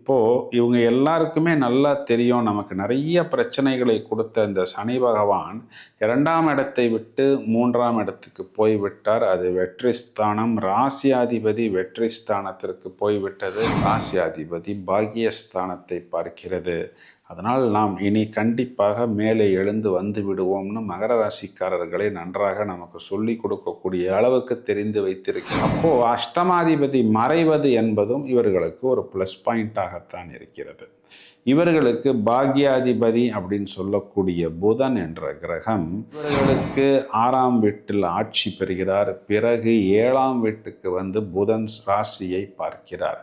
இப்போது இவங்க எல்லாருக்குமே நல்லா தெரியும் நமக்கு நிறைய பிரச்சனைகளை கொடுத்த இந்த சனி பகவான் இரண்டாம் இடத்தை விட்டு மூன்றாம் இடத்துக்கு போய்விட்டார். அது வெற்றி ஸ்தானம். ராசியாதிபதி வெற்றி ஸ்தானத்திற்கு போய்விட்டது. ராசியாதிபதி பாக்கியஸ்தானத்தை பார்க்கிறது. அதனால் நாம் இனி கண்டிப்பாக மேலே எழுந்து வந்து விடுவோம்னு மகர ராசிக்காரர்களை நன்றாக நமக்கு சொல்லி கொடுக்கக்கூடிய அளவுக்கு தெரிந்து வைத்திருக்கிறோம். அப்போது அஷ்டமாதிபதி மறைவது என்பதும் இவர்களுக்கு ஒரு ப்ளஸ் பாயிண்டாகத்தான் இருக்கிறது. இவர்களுக்கு பாக்யாதிபதி அப்படின்னு சொல்லக்கூடிய புதன் என்ற கிரகம் இவர்களுக்கு ஆறாம் வீட்டில் ஆட்சி பெறுகிறார். பிறகு ஏழாம் வீட்டுக்கு வந்து புதன் ராசியை பார்க்கிறார்.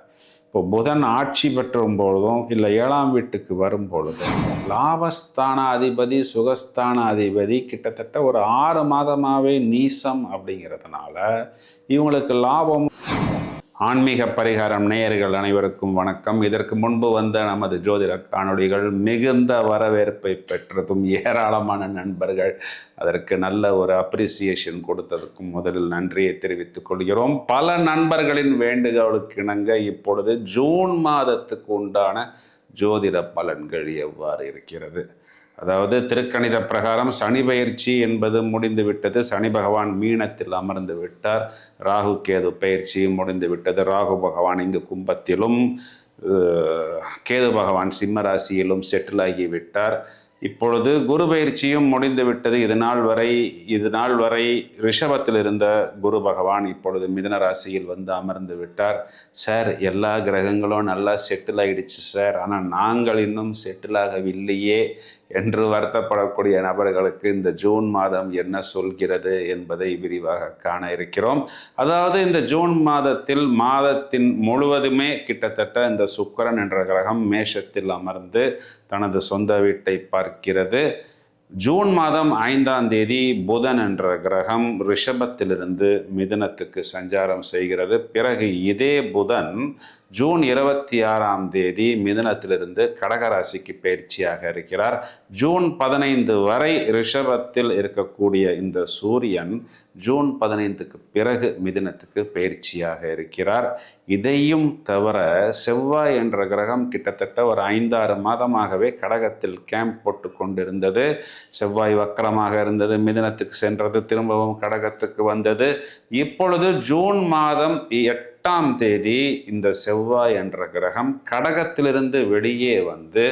இப்போ புதன் ஆட்சி பெற்றும் பொழுதும் இல்லை ஏழாம் வீட்டுக்கு வரும் பொழுதும் லாபஸ்தான அதிபதி சுகஸ்தான அதிபதி கிட்டத்தட்ட ஒரு ஆறு மாதமாகவே நீசம் அப்படிங்கிறதுனால இவங்களுக்கு லாபம் ஆன்மீக பரிகாரம் நேயர்கள் அனைவருக்கும் வணக்கம். இதற்கு முன்பு வந்த நமது ஜோதிட காணொளிகள் மிகுந்த வரவேற்பை பெற்றதும் ஏராளமான நண்பர்கள் அதற்கு நல்ல ஒரு அப்ரிசியேஷன் கொடுத்ததுக்கும் முதலில் நன்றியை தெரிவித்துக் கொள்கிறோம். பல நண்பர்களின் வேண்டுகோளுக்கு இணங்க இப்பொழுது ஜூன் மாதத்துக்கு உண்டான ஜோதிட பலன்கள் எவ்வாறு இருக்கிறது? அதாவது திருக்கணித பிரகாரம் சனி பயிற்சி என்பது முடிந்து விட்டது சனி பகவான் மீனத்தில் அமர்ந்து விட்டார். ராகு கேது பயிற்சி முடிந்து விட்டது ராகு பகவான் இங்கு கும்பத்திலும் கேது பகவான் சிம்ம ராசியிலும் செட்டில் ஆகிவிட்டார் இப்பொழுது குரு பயிற்சியும் முடிந்து விட்டது இது நாள் வரை இது நாள் வரை ரிஷபத்தில் இருந்த குரு பகவான் இப்பொழுது மிதன ராசியில் வந்து அமர்ந்து விட்டார். சார் எல்லா கிரகங்களும் நல்லா செட்டில் ஆகிடுச்சு சார். ஆனால் நாங்கள் இன்னும் செட்டில் ஆகவில்லையே என்று வருத்தப்படக்கூடிய நபர்களுக்கு இந்த ஜூன் மாதம் என்ன சொல்கிறது என்பதை விரிவாக காண இருக்கிறோம். அதாவது இந்த ஜூன் மாதத்தில் மாதத்தின் முழுவதுமே கிட்டத்தட்ட இந்த சுக்கரன் என்ற கிரகம் மேஷத்தில் அமர்ந்து தனது சொந்த வீட்டை பார்க்கிறது. ஜூன் மாதம் ஐந்தாம் தேதி புதன் என்ற கிரகம் ரிஷபத்திலிருந்து மிதுனத்துக்கு சஞ்சாரம் செய்கிறது. பிறகு இதே புதன் ஜூன் இருபத்தி ஆறாம் தேதி மிதுனத்திலிருந்து கடகராசிக்கு பயிற்சியாக இருக்கிறார். ஜூன் பதினைந்து வரை ரிஷபத்தில் இருக்கக்கூடிய இந்த சூரியன் ஜூன் பதினைந்துக்கு பிறகு மிதுனத்துக்கு பயிற்சியாக இருக்கிறார். இதையும் தவிர செவ்வாய் என்ற கிரகம் கிட்டத்தட்ட ஒரு ஐந்தாறு மாதமாகவே கடகத்தில் கேம்ப் போட்டு கொண்டிருந்தது. செவ்வாய் வக்கரமாக இருந்தது மிதுனத்துக்கு சென்றது திரும்பவும் கடகத்துக்கு வந்தது. இப்பொழுது ஜூன் மாதம் எட்டாம் தேதி இந்த செவ்வாய் என்ற கிரகம் கடகத்திலிருந்து வெளியே வந்து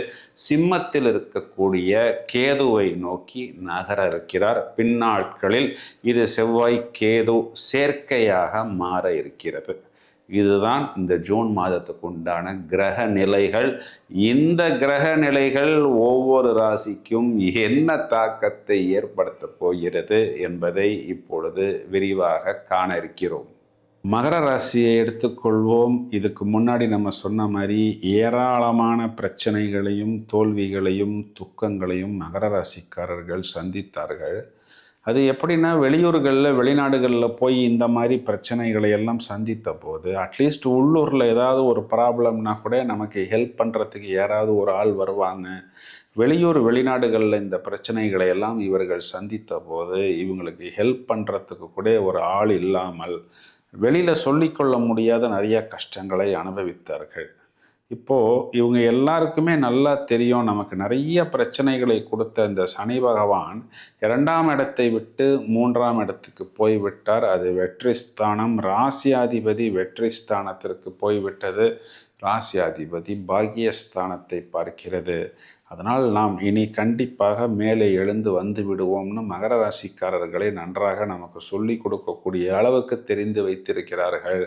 சிம்மத்தில் இருக்கக்கூடிய கேதுவை நோக்கி நகர இருக்கிறார். பின்னாட்களில் இது செவ்வாய் கேது சேர்க்கையாக மாற இருக்கிறது. இதுதான் இந்த ஜூன் மாதத்துக்கு உண்டான கிரக நிலைகள். இந்த கிரக நிலைகள் ஒவ்வொரு ராசிக்கும் என்ன தாக்கத்தை ஏற்படுத்தப் போகிறது என்பதை இப்பொழுது விரிவாக காண இருக்கிறோம். மகர ராசியை எடுத்துக்கொள்வோம். இதுக்கு முன்னாடி நம்ம சொன்ன மாதிரி ஏராளமான பிரச்சனைகளையும் தோல்விகளையும் துக்கங்களையும் மகர ராசிக்காரர்கள் சந்தித்தார்கள். அது எப்படின்னா வெளியூர்களில் வெளிநாடுகளில் போய் இந்த மாதிரி பிரச்சனைகளை எல்லாம் சந்தித்த போது அட்லீஸ்ட் உள்ளூரில் ஏதாவது ஒரு ப்ராப்ளம்னா கூட நமக்கு ஹெல்ப் பண்ணுறதுக்கு யாராவது ஒரு ஆள் வருவாங்க. வெளியூர் வெளிநாடுகளில் இந்த பிரச்சனைகளை எல்லாம் இவர்கள் சந்தித்த போது இவங்களுக்கு ஹெல்ப் பண்ணுறதுக்கு கூட ஒரு ஆள் இல்லாமல் வெளியில் சொல்லிக்கொள்ள முடியாத நிறைய கஷ்டங்களை அனுபவித்தார்கள். இப்போது இவங்க எல்லாருக்குமே நல்லா தெரியும் நமக்கு நிறைய பிரச்சனைகளை கொடுத்த இந்த சனி பகவான் இரண்டாம் இடத்தை விட்டு மூன்றாம் இடத்துக்கு போய்விட்டார். அது வெற்றி ஸ்தானம் ராசியாதிபதி வெற்றி ஸ்தானத்திற்கு போய்விட்டது. ராசியாதிபதி பாக்கியஸ்தானத்தை பார்க்கிறது. அதனால் நாம் இனி கண்டிப்பாக மேலே எழுந்து வந்து விடுவோம்னு மகர ராசிக்காரர்களை நன்றாக நமக்கு சொல்லி கொடுக்கக்கூடிய அளவுக்கு தெரிந்து வைத்திருக்கிறார்கள்.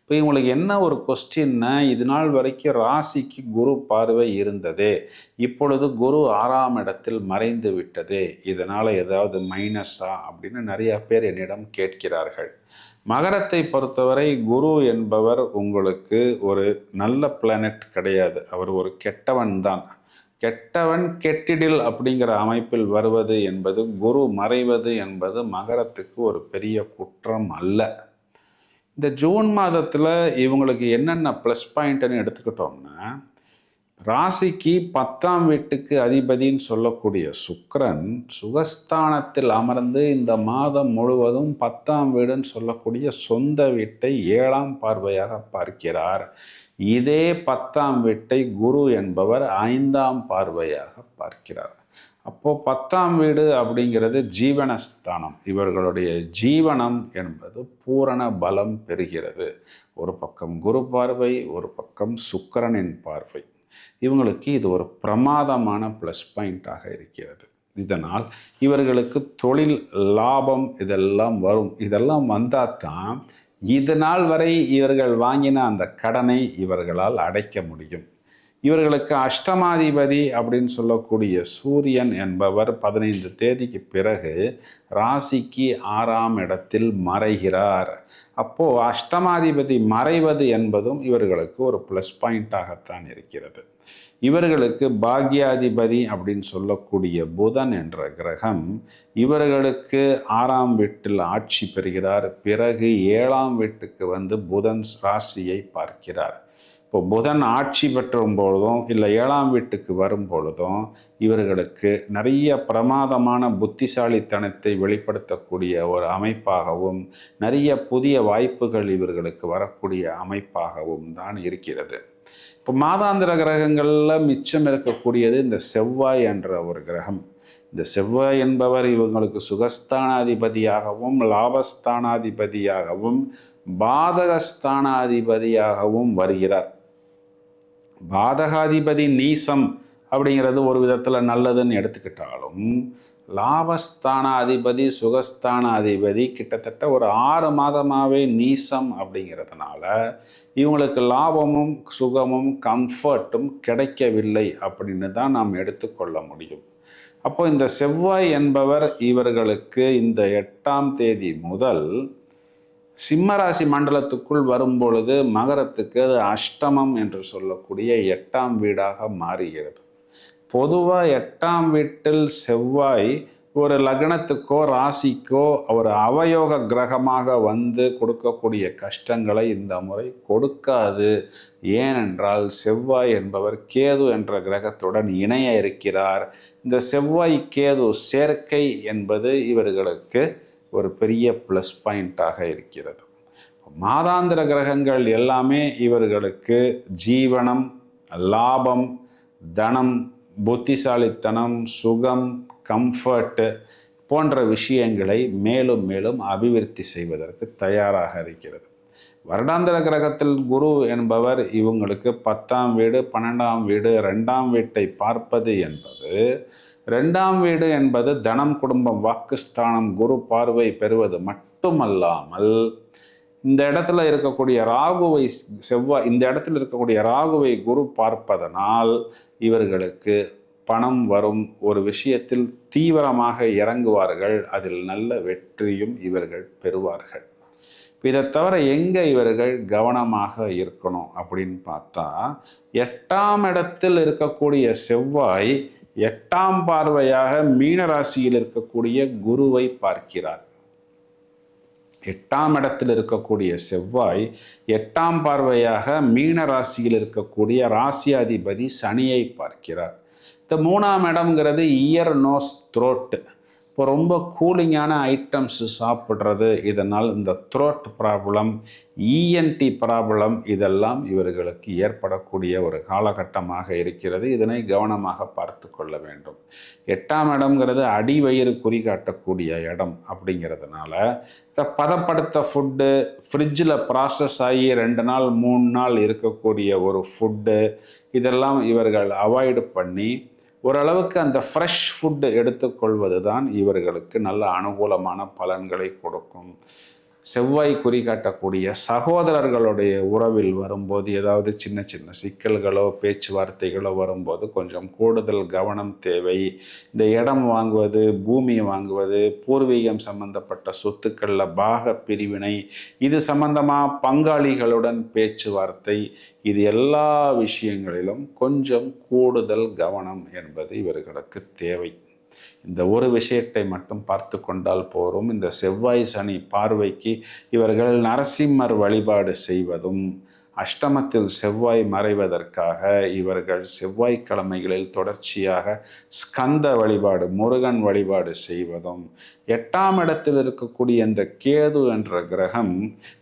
இப்போ இவங்களுக்கு என்ன ஒரு கொஸ்டின்னா இது நாள் வரைக்கும் ராசிக்கு குரு பார்வை இருந்ததே இப்பொழுது குரு ஆறாம் இடத்தில் மறைந்து விட்டதே இதனால் ஏதாவது மைனஸா அப்படின்னு நிறைய பேர் என்னிடம் கேட்கிறார்கள். மகரத்தை பொறுத்தவரை குரு என்பவர் உங்களுக்கு ஒரு நல்ல பிளானட் கிடையாது. அவர் ஒரு கெட்டவன் தான். கெட்டவன் கெட்டிடில் அப்படிங்கிற அமைப்பில் வருவது என்பது குரு மறைவது என்பது மகரத்துக்கு ஒரு பெரிய குற்றம் அல்ல. இந்த ஜூன் மாதத்தில் இவங்களுக்கு என்னென்ன ப்ளஸ் பாயிண்ட்னு எடுத்துக்கிட்டோம்னா ராசிக்கு பத்தாம் வீட்டுக்கு அதிபதின்னு சொல்லக்கூடிய சுக்கரன் சுகஸ்தானத்தில் அமர்ந்து இந்த மாதம் முழுவதும் பத்தாம் வீடுன்னு சொல்லக்கூடிய சொந்த வீட்டை ஏழாம் பார்வையாக பார்க்கிறார். இதே பத்தாம் வீட்டை குரு என்பவர் ஐந்தாம் பார்வையாக பார்க்கிறார். அப்போ பத்தாம் வீடு அப்படிங்கிறது ஜீவனஸ்தானம். இவர்களுடைய ஜீவனம் என்பது பூரண பலம் பெறுகிறது. ஒரு பக்கம் குரு பார்வை ஒரு பக்கம் சுக்கிரனின் பார்வை. இவங்களுக்கு இது ஒரு பிரமாதமான ப்ளஸ் பாயிண்டாக இருக்கிறது. இதனால் இவர்களுக்கு தொழில் லாபம் இதெல்லாம் வரும். இதெல்லாம் வந்தால் தான் இது நாள் வரை இவர்கள் வாங்கின அந்த கடனை இவர்களால் அடைக்க முடியும். இவர்களுக்கு அஷ்டமாதிபதி அப்படின்னு சொல்லக்கூடிய சூரியன் என்பவர் பதினைந்து தேதிக்கு பிறகு ராசிக்கு ஆறாம் இடத்தில் மறைகிறார். அப்போது அஷ்டமாதிபதி மறைவது என்பதும் இவர்களுக்கு ஒரு ப்ளஸ் பாயிண்ட்டாகத்தான் இருக்கிறது. இவர்களுக்கு பாக்யாதிபதி அப்படின்னு சொல்லக்கூடிய புதன் என்ற கிரகம் இவர்களுக்கு ஆறாம் வீட்டில் ஆட்சி பெறுகிறார். பிறகு ஏழாம் வீட்டுக்கு வந்து புதன் ராசியை பார்க்கிறார். இப்போ புதன் ஆட்சி பெற்றும் பொழுதும் இல்லை ஏழாம் வீட்டுக்கு வரும் பொழுதும் இவர்களுக்கு நிறைய பிரமாதமான புத்திசாலித்தனத்தை வெளிப்படுத்தக்கூடிய ஒரு அமைப்பாகவும் நிறைய புதிய வாய்ப்புகள் இவர்களுக்கு வரக்கூடிய அமைப்பாகவும் தான் இருக்கிறது. இப்போ மாதாந்திர கிரகங்களில் மிச்சம் இருக்கக்கூடியது இந்த செவ்வாய் என்ற ஒரு கிரகம். இந்த செவ்வாய் என்பவர் இவங்களுக்கு சுகஸ்தானாதிபதியாகவும் லாபஸ்தானாதிபதியாகவும் பாதகஸ்தானாதிபதியாகவும் வருகிறார். பாதகாதிபதி நீசம் அப்படிங்கிறது ஒரு விதத்தில் நல்லதுன்னு எடுத்துக்கிட்டாலும் லாபஸ்தான அதிபதி சுகஸ்தான அதிபதி கிட்டத்தட்ட ஒரு ஆறு மாதமாகவே நீசம் அப்படிங்கிறதுனால இவங்களுக்கு லாபமும் சுகமும் கம்ஃபர்ட்டும் கிடைக்கவில்லை அப்படின்னு தான் நாம் எடுத்துக்கொள்ள முடியும். அப்போ இந்த செவ்வாய் என்பவர் இவர்களுக்கு இந்த எட்டாம் தேதி முதல் சிம்மராசி மண்டலத்துக்குள் வரும்பொழுது மகரத்துக்கு அது அஷ்டமம் என்று சொல்லக்கூடிய எட்டாம் வீடாக மாறுகிறது. பொதுவாக எட்டாம் வீட்டில் செவ்வாய் ஒரு லக்னத்துக்கோ ராசிக்கோ ஒரு அவயோக கிரகமாக வந்து கொடுக்கக்கூடிய கஷ்டங்களை இந்த முறை கொடுக்காது. ஏனென்றால் செவ்வாய் என்பவர் கேது என்ற கிரகத்துடன் இணைய இருக்கிறார். இந்த செவ்வாய் கேது சேர்க்கை என்பது இவர்களுக்கு ஒரு பெரிய ப்ளஸ் பாயிண்டாக இருக்கிறது. மாதாந்திர கிரகங்கள் எல்லாமே இவர்களுக்கு ஜீவனம் லாபம் தனம் புத்திசாலித்தனம் சுகம் கம்ஃபர்ட்டு போன்ற விஷயங்களை மேலும் மேலும் அபிவிருத்தி செய்வதற்கு தயாராக இருக்கிறது. வருடாந்திர கிரகத்தில் குரு என்பவர் இவங்களுக்கு பத்தாம் வீடு பன்னெண்டாம் வீடு ரெண்டாம் வீட்டை பார்ப்பது என்பது ரெண்டாம் வீடு என்பது தனம் குடும்பம் வாக்குஸ்தானம் குரு பார்வை பெறுவது மட்டுமல்லாமல் இந்த இடத்துல இருக்கக்கூடிய ராகுவை செவ்வாய் இந்த இடத்துல இருக்கக்கூடிய ராகுவை குரு பார்ப்பதனால் இவர்களுக்கு பணம் வரும். ஒரு விஷயத்தில் தீவிரமாக இறங்குவார்கள். அதில் நல்ல வெற்றியும் இவர்கள் பெறுவார்கள். இதை தவிர எங்கே இவர்கள் கவனமாக இருக்கணும் அப்படின்னு பார்த்தா எட்டாம் இடத்தில் இருக்கக்கூடிய செவ்வாய் எட்டாம் பார்வையாக மீனராசியில் இருக்கக்கூடிய குருவை பார்க்கிறார். எட்டாம் இடத்தில் இருக்கக்கூடிய செவ்வாய் எட்டாம் பார்வையாக மீன ராசியில் இருக்கக்கூடிய ராசியாதிபதி சனியை பார்க்கிறார். இந்த மூணாம் இடம்ங்கிறது இயர் நோஸ் த்ரோட்டு இப்போ ரொம்ப கூலிங்கான ஐட்டம்ஸ் சாப்பிட்றது இதனால் இந்த த்ரோட் ப்ராப்ளம் இஎன்டி ப்ராப்ளம் இதெல்லாம் இவர்களுக்கு ஏற்படக்கூடிய ஒரு காலகட்டமாக இருக்கிறது. இதனை கவனமாக பார்த்து கொள்ள வேண்டும். எட்டாம் இடம்ங்கிறது அடி வயிறு இடம் அப்படிங்கிறதுனால இந்த பதப்படுத்த ஃபுட்டு ஃப்ரிட்ஜில் ப்ராசஸ் ஆகி ரெண்டு நாள் மூணு நாள் இருக்கக்கூடிய ஒரு ஃபுட்டு இதெல்லாம் இவர்கள் அவாய்டு பண்ணி ஓரளவுக்கு அந்த ஃப்ரெஷ் ஃபுட்டு எடுத்துக்கொள்வது தான் இவர்களுக்கு நல்ல அனுகூலமான பலன்களை கொடுக்கும். செவ்வாய் குறி காட்டக்கூடிய சகோதரர்களுடைய உறவில் வரும்போது ஏதாவது சின்ன சின்ன சிக்கல்களோ பேச்சுவார்த்தைகளோ வரும்போது கொஞ்சம் கூடுதல் கவனம் தேவை. இந்த இடம் வாங்குவது பூமி வாங்குவது பூர்வீகம் சம்பந்தப்பட்ட சொத்துக்களில் பாக பிரிவினை இது சம்பந்தமாக பங்காளிகளுடன் பேச்சுவார்த்தை இது எல்லா விஷயங்களிலும் கொஞ்சம் கூடுதல் கவனம் என்பது இவர்களுக்கு தேவை. இந்த ஒரு விஷயத்தை மட்டும் பார்த்து கொண்டால் போரும். இந்த செவ்வாய் சனி பார்வைக்கு இவர்கள் நரசிம்மர் வழிபாடு செய்வதும் அஷ்டமத்தில் செவ்வாய் மறைவதற்காக இவர்கள் செவ்வாய்க்கிழமைகளில் தொடர்ச்சியாக ஸ்கந்த வழிபாடு முருகன் வழிபாடு செய்வதும் எட்டாம் இடத்தில் இருக்கக்கூடிய இந்த கேது என்ற கிரகம்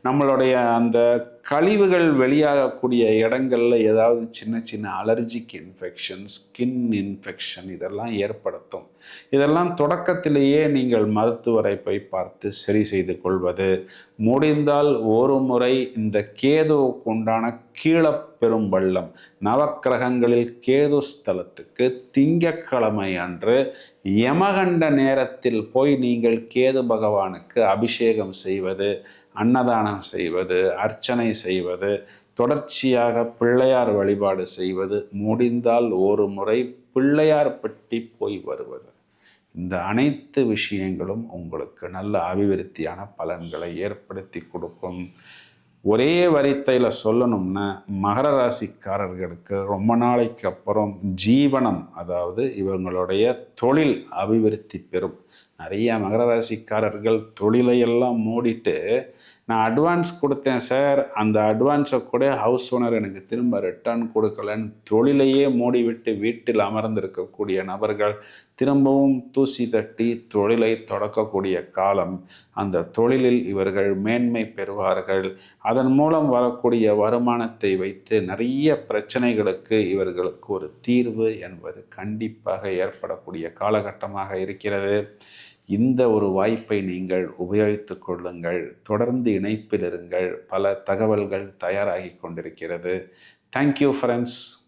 நம்மளுடைய அந்த கழிவுகள் வெளியாகக்கூடிய இடங்களில் ஏதாவது சின்ன சின்ன அலர்ஜிக் இன்ஃபெக்ஷன் ஸ்கின் இன்ஃபெக்ஷன் இதெல்லாம் ஏற்படுத்தும். இதெல்லாம் தொடக்கத்திலேயே நீங்கள் மருத்துவரை போய் பார்த்து சரி செய்து கொள்வது. முடிந்தால் ஒரு முறை இந்த கேதுவுக்கு உண்டான கீழப்பெரும்பள்ளம் நவக்கிரகங்களில் கேது ஸ்தலத்துக்கு திங்கக்கிழமை அன்று யமகண்ட நேரத்தில் போய் நீங்கள் கேது பகவானுக்கு அபிஷேகம் செய்வது. அன்னதானம் செய்வது அர்ச்சனை செய்வது தொடர்ச்சியாக பிள்ளையார் வழிபாடு செய்வது முடிந்தால் ஒரு முறை பிள்ளையார் பட்டி போய் வருவது. இந்த அனைத்து விஷயங்களும் உங்களுக்கு நல்ல அபிவிருத்தியான பலன்களை ஏற்படுத்தி கொடுக்கும். ஒரே வரித்தையில் சொல்லணும்னா மகர ராசிக்காரர்களுக்கு ரொம்ப நாளைக்கு அப்புறம் ஜீவனம் அதாவது இவங்களுடைய தொழில் அபிவிருத்தி பெறும். நிறைய மகர ராசிக்காரர்கள் தொழிலை எல்லாம் மூடிட்டு நான் அட்வான்ஸ் கொடுத்தேன் சார் அந்த அட்வான்ஸை கூட. ஹவுஸ் ஓனர் எனக்கு திரும்ப ரிட்டர்ன் கொடுக்கலன்னு தொழிலையே மூடிவிட்டு வீட்டில் அமர்ந்திருக்கக்கூடிய நபர்கள் திரும்பவும் தூசி தட்டி தொழிலை தொடக்கக்கூடிய காலம். அந்த தொழிலில் இவர்கள் மேன்மை பெறுவார்கள். அதன் மூலம் வரக்கூடிய வருமானத்தை வைத்து நிறைய பிரச்சனைகளுக்கு இவர்களுக்கு ஒரு தீர்வு என்பது கண்டிப்பாக ஏற்படக்கூடிய காலகட்டமாக இருக்கிறது. இந்த ஒரு வாய்ப்பை நீங்கள் உபயோகித்து கொள்ளுங்கள். தொடர்ந்து இணைப்பில் இருங்கள். பல தகவல்கள் தயாராகி கொண்டிருக்கிறது. Thank you friends